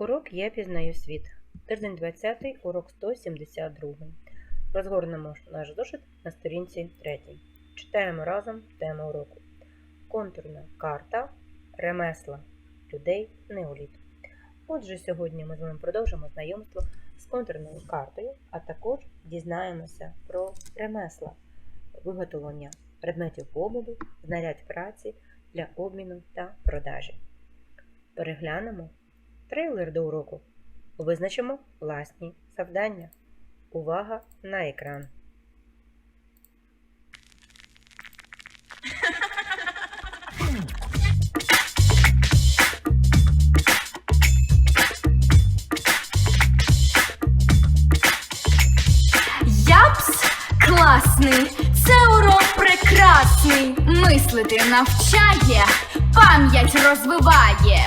Урок Я пізнаю світ. Тиждень 20, урок 172. Розгорнемо наш зошит на сторінці 3. Читаємо разом тему уроку. Контурна карта ремесла людей неоліту. Отже, сьогодні ми з вами продовжимо знайомство з контурною картою, а також дізнаємося про ремесла, виготовлення предметів побуту, знарядь праці для обміну та продажі. Переглянемо трейлер до уроку. Визначимо власні завдання. Увага на екран. Япс класний, це урок прекрасний. Мислити навчає, пам'ять розвиває.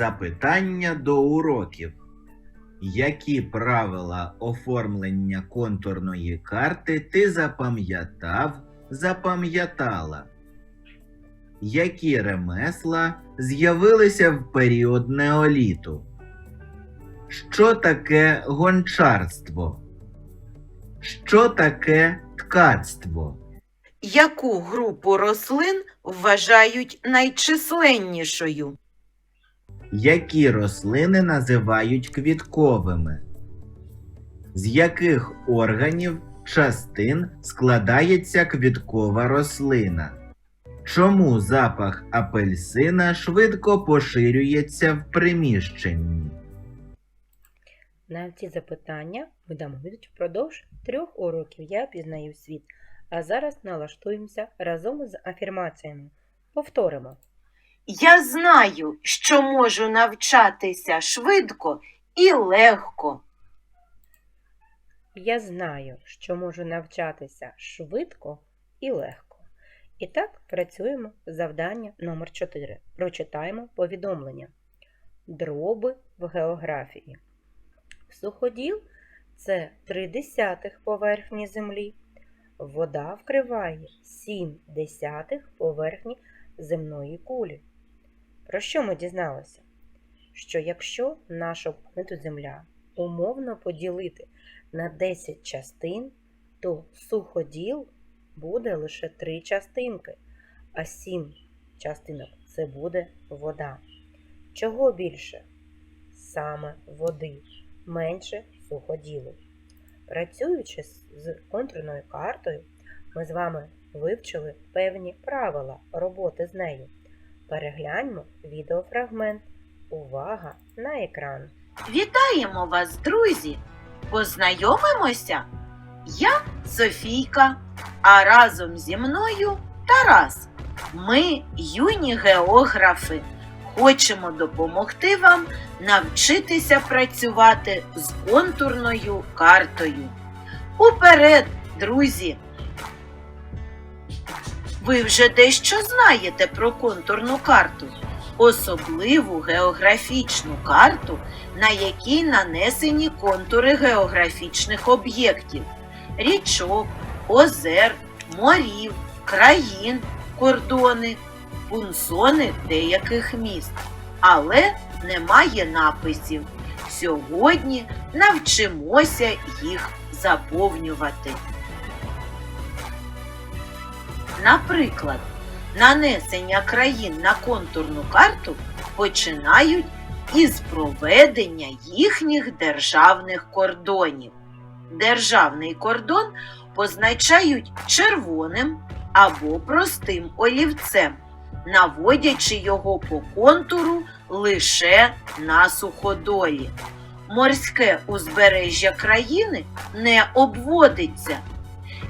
Запитання до уроків. Які правила оформлення контурної карти ти запам'ятав, запам'ятала? Які ремесла з'явилися в період неоліту? Що таке гончарство? Що таке ткацтво? Яку групу рослин вважають найчисленнішою? Які рослини називають квітковими? З яких органів частин складається квіткова рослина? Чому запах апельсина швидко поширюється в приміщенні? На ці запитання ми дамо відповідь впродовж трьох уроків Я пізнаю світ. А зараз налаштуємося разом з афірмаціями. Повторимо. Я знаю, що можу навчатися швидко і легко. Я знаю, що можу навчатися швидко і легко. І так працюємо завдання номер 4. Прочитаємо повідомлення. Дроби в географії. Суходіл це 3 десятих поверхні землі. Вода вкриває 7 десятих поверхні земної кулі. Про що ми дізналися? Що якщо нашу планету Земля умовно поділити на 10 частин, то суходіл буде лише 3 частинки, а 7 частинок це буде вода. Чого більше? Саме води, менше суходілу. Працюючи з контурною картою, ми з вами вивчили певні правила роботи з нею. Перегляньмо відеофрагмент. Увага на екран. Вітаємо вас, друзі! Познайомимося? Я Софійка, а разом зі мною Тарас. Ми юні географи. Хочемо допомогти вам навчитися працювати з контурною картою. Уперед, друзі! Ви вже дещо знаєте про контурну карту, особливу географічну карту, на якій нанесені контури географічних об'єктів, річок, озер, морів, країн, кордони, пунсони деяких міст. Але немає написів. Сьогодні навчимося їх заповнювати. Наприклад, нанесення країн на контурну карту починають із проведення їхніх державних кордонів. Державний кордон позначають червоним або простим олівцем, наводячи його по контуру лише на суходолі. Морське узбережжя країни не обводиться.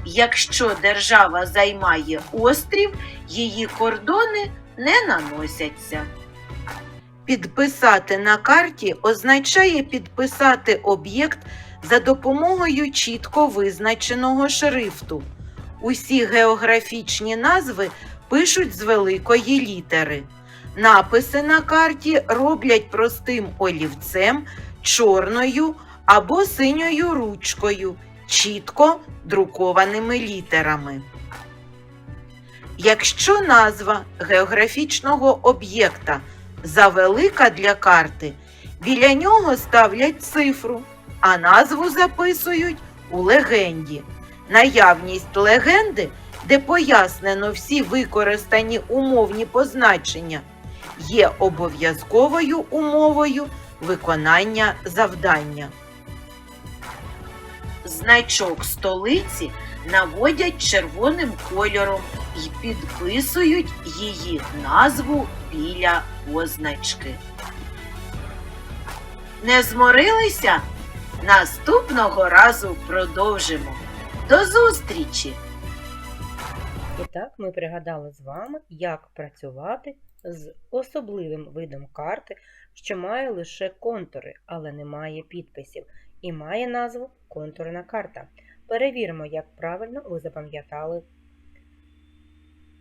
Якщо держава займає острів, її кордони не наносяться. Підписати на карті означає підписати об'єкт за допомогою чітко визначеного шрифту. Усі географічні назви пишуть з великої літери. Написи на карті роблять простим олівцем, чорною або синьою ручкою, чітко друкованими літерами. Якщо назва географічного об'єкта завелика для карти, біля нього ставлять цифру, а назву записують у легенді. Наявність легенди, де пояснено всі використані умовні позначення, є обов'язковою умовою виконання завдання. Значок столиці наводять червоним кольором і підписують її назву біля позначки. Не зморилися? Наступного разу продовжимо. До зустрічі! І так ми пригадали з вами, як працювати з особливим видом карти, що має лише контури, але не має підписів, і має назву контурна карта. Перевіримо, як правильно ви запам'ятали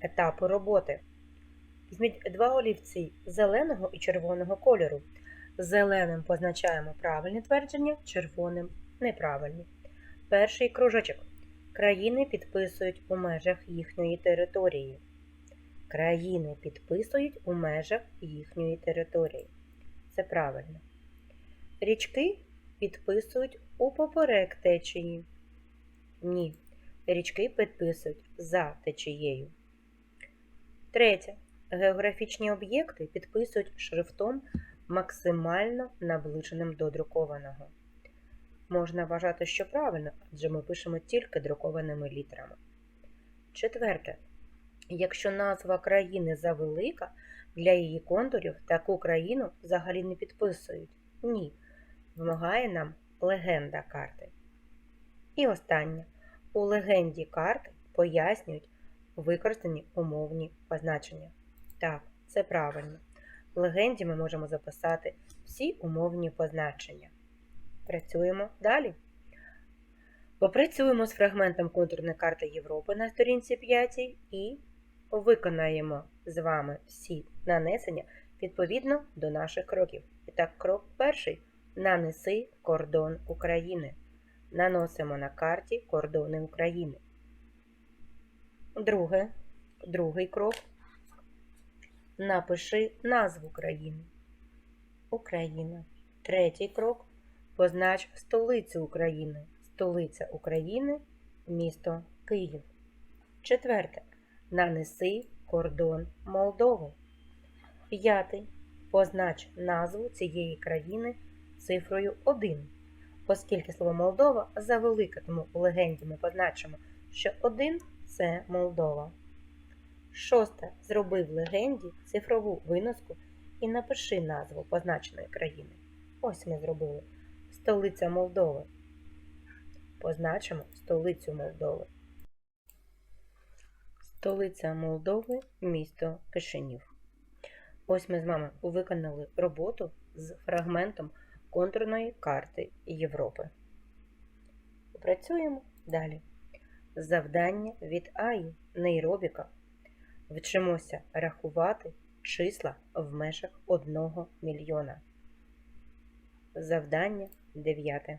етапи роботи. Візьміть два олівці зеленого і червоного кольору. Зеленим позначаємо правильні твердження, червоним неправильні. Перший кружочок. Країни підписують у межах їхньої території. Країни підписують у межах їхньої території. Це правильно. Річки підписують у поперек течії. Ні. Річки підписують за течією. Третє. Географічні об'єкти підписують шрифтом максимально наближеним до друкованого. Можна вважати, що правильно, адже ми пишемо тільки друкованими літерами. Четверте. Якщо назва країни завелика, для її контурів таку країну взагалі не підписують. Ні. Вимагає нам легенда карти. І останнє. У легенді карти пояснюють використані умовні позначення. Так, це правильно. В легенді ми можемо записати всі умовні позначення. Працюємо далі. Попрацюємо з фрагментом контурної карти Європи на сторінці 5 і виконаємо з вами всі нанесення відповідно до наших кроків. І так, крок перший. Нанеси кордон України. Наносимо на карті кордони України. Друге, другий крок. Напиши назву країни. Україна. Третій крок. Познач столицю України. Столиця України місто Київ. Четверте. Нанеси кордон Молдови. П'ятий. Познач назву цієї країни цифрою 1. Оскільки слово Молдова завелике, тому у легенді ми позначимо, що 1 це Молдова. Шосте. Зроби в легенді цифрову виноску і напиши назву позначеної країни. Ось ми зробили. Столиця Молдови. Позначимо столицю Молдови. Столиця Молдови місто Кишинів. Ось ми з вами виконали роботу з фрагментом контурної карти Європи. Працюємо далі. Завдання від АІ нейробіка. Вчимося рахувати числа в межах 1 мільйона. Завдання 9.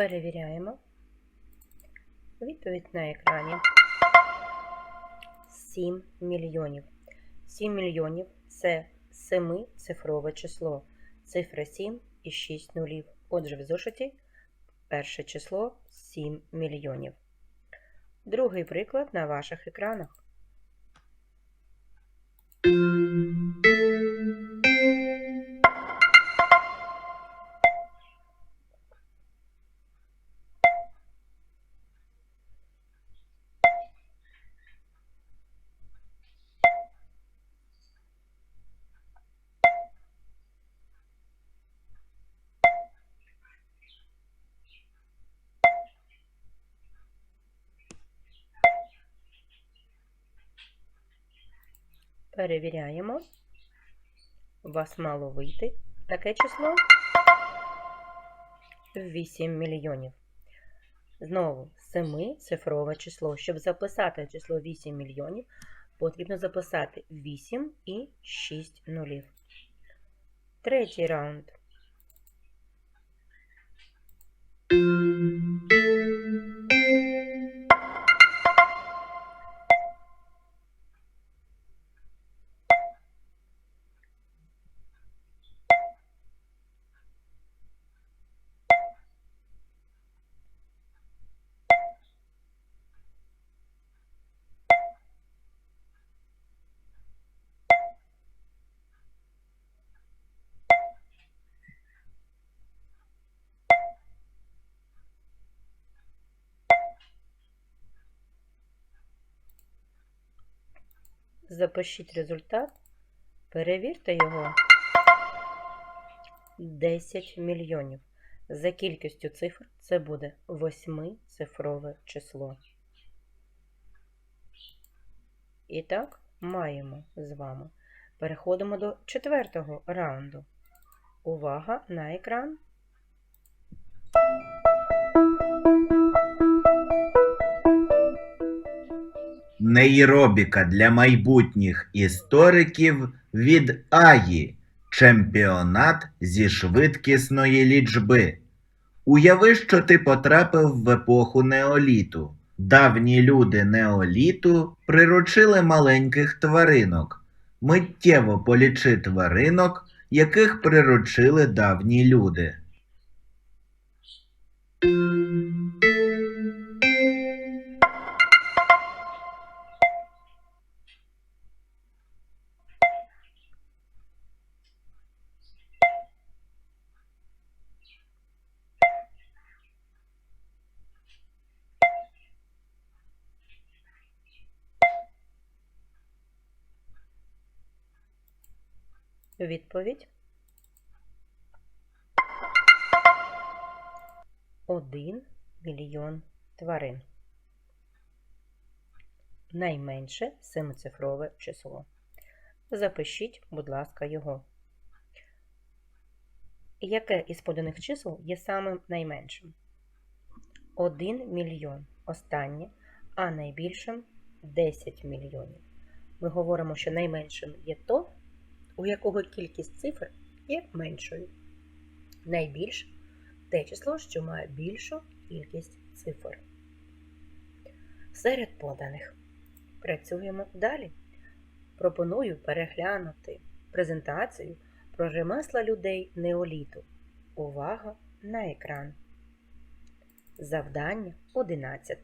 Перевіряємо. Відповідь на екрані. 7 мільйонів. 7 мільйонів це семицифрове число. Цифра 7 і 6 нулів. Отже, в зошиті перше число 7 мільйонів. Другий приклад на ваших екранах. Перевіряємо. У вас мало вийти. Таке число 8 мільйонів. Знову 7 цифрове число. Щоб записати число 8 мільйонів, потрібно записати 8 і 6 нулів. Третій раунд. Запишіть результат. Перевірте його. 10 мільйонів. За кількістю цифр це буде восьмицифрове число. І так, маємо з вами. Переходимо до четвертого раунду. Увага на екран. Нейробіка для майбутніх істориків від Аї. Чемпіонат зі швидкісної лічби. Уяви, що ти потрапив в епоху неоліту. Давні люди неоліту приручили маленьких тваринок. Миттєво полічи тваринок, яких приручили давні люди. Відповідь. Один мільйон тварин. Найменше семицифрове число. Запишіть, будь ласка, його. Яке із поданих чисел є самим найменшим? 1 мільйон останнє, а найбільшим 10 мільйонів. Ми говоримо, що найменшим є то, у якого кількість цифр є меншою. Найбільше те число, що має більшу кількість цифр. Серед поданих працюємо далі. Пропоную переглянути презентацію про ремесла людей неоліту. Увага на екран. Завдання 11.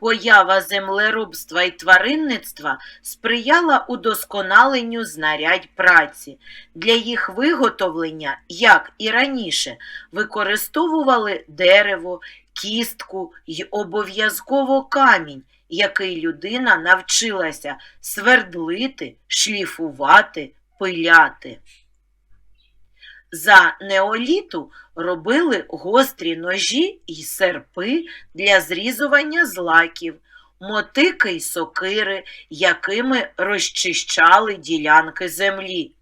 Поява землеробства і тваринництва сприяла удосконаленню знарядь праці. Для їх виготовлення, як і раніше, використовували дерево, кістку й обов'язково камінь, який людина навчилася свердлити, шліфувати, пиляти. За неоліту робили гострі ножі й серпи для зрізування злаків, мотики й сокири, якими розчищали ділянки землі.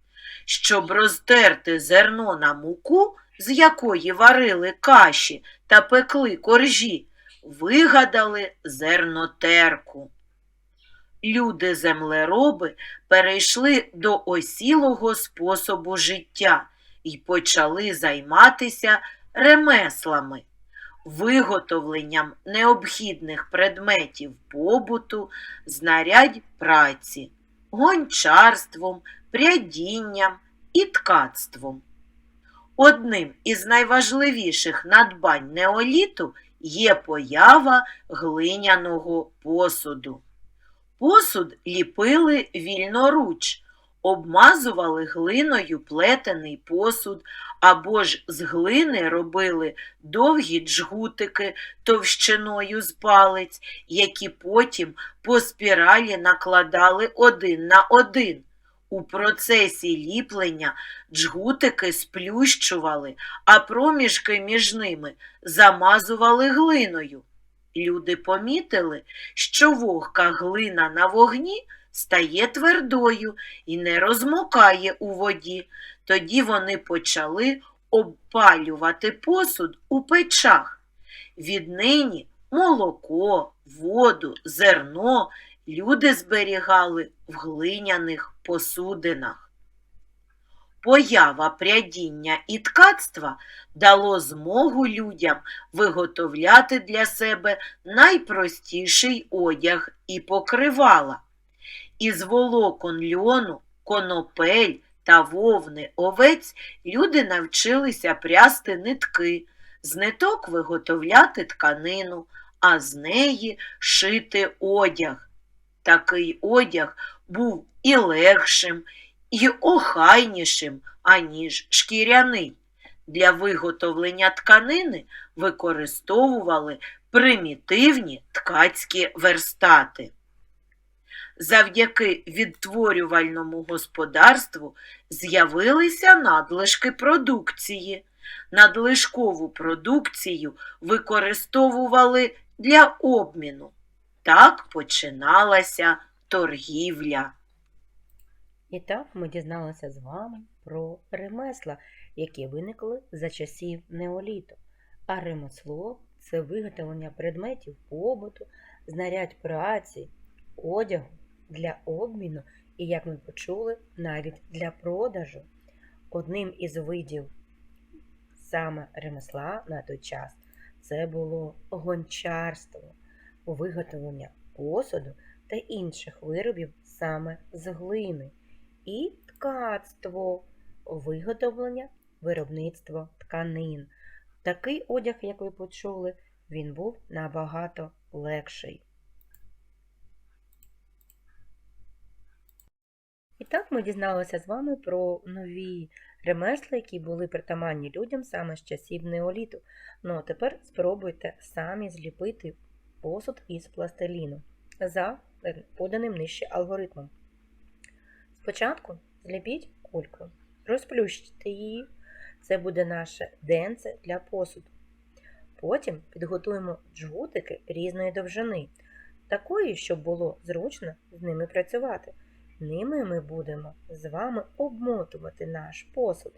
Щоб розтерти зерно на муку, з якої варили каші та пекли коржі, вигадали зернотерку. Люди-землероби перейшли до осілого способу життя і почали займатися ремеслами. виготовленням необхідних предметів побуту, знарядь праці, гончарством, прядінням і ткацтвом. Одним із найважливіших надбань неоліту є поява глиняного посуду. Посуд ліпили вільноруч, обмазували глиною плетений посуд або ж з глини робили довгі джгутики товщиною з палець, які потім по спіралі накладали один на один. У процесі ліплення джгутики сплющували, а проміжки між ними замазували глиною. Люди помітили, що вогка глина на вогні стає твердою і не розмокає у воді. Тоді вони почали обпалювати посуд у печах. Віднині молоко, воду, зерно люди зберігали в глиняних посудинах. Поява прядіння і ткацтва дало змогу людям виготовляти для себе найпростіший одяг і покривала. Із волокон льону, конопель та вовни овець люди навчилися прясти нитки, з ниток виготовляти тканину, а з неї шити одяг. Такий одяг був і легшим, і охайнішим, аніж шкіряний. Для виготовлення тканини використовували примітивні ткацькі верстати. Завдяки відтворювальному господарству з'явилися надлишки продукції. Надлишкову продукцію використовували для обміну. Так починалася торгівля. І так ми дізналися з вами про ремесла, які виникли за часів неоліту. А ремесло це виготовлення предметів побуту, знарядь праці, одягу для обміну і, як ми почули, навіть для продажу. Одним із видів саме ремесла на той час це було гончарство, виготовлення посуду та інших виробів саме з глини, і ткацтво, виготовлення, виробництво тканин. Такий одяг, як ви почули, він був набагато легший. Так ми дізналися з вами про нові ремесла, які були притаманні людям саме з часів неоліту. Ну а тепер спробуйте самі зліпити посуд із пластиліну за поданим нижче алгоритмом. Спочатку зліпіть кульку, розплющите її, це буде наше денце для посуду. Потім підготуємо джгутики різної довжини, такої, щоб було зручно з ними працювати. Ними ми будемо з вами обмотувати наш посуд.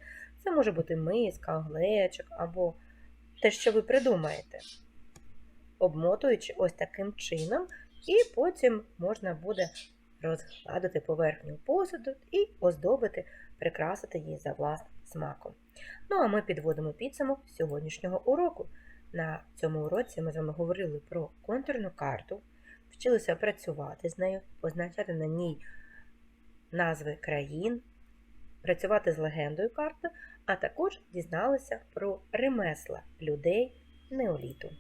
Це може бути миска, глечик або те, що ви придумаєте. Обмотуючи ось таким чином, і потім можна буде розгладити поверхню посуду і оздобити, прикрасити її за власним смаком. Ну а ми підводимо підсумок сьогоднішнього уроку. На цьому уроці ми з вами говорили про контурну карту, вчилися працювати з нею, позначати на ній назви країн, працювати з легендою карти, а також дізналися про ремесла людей неоліту.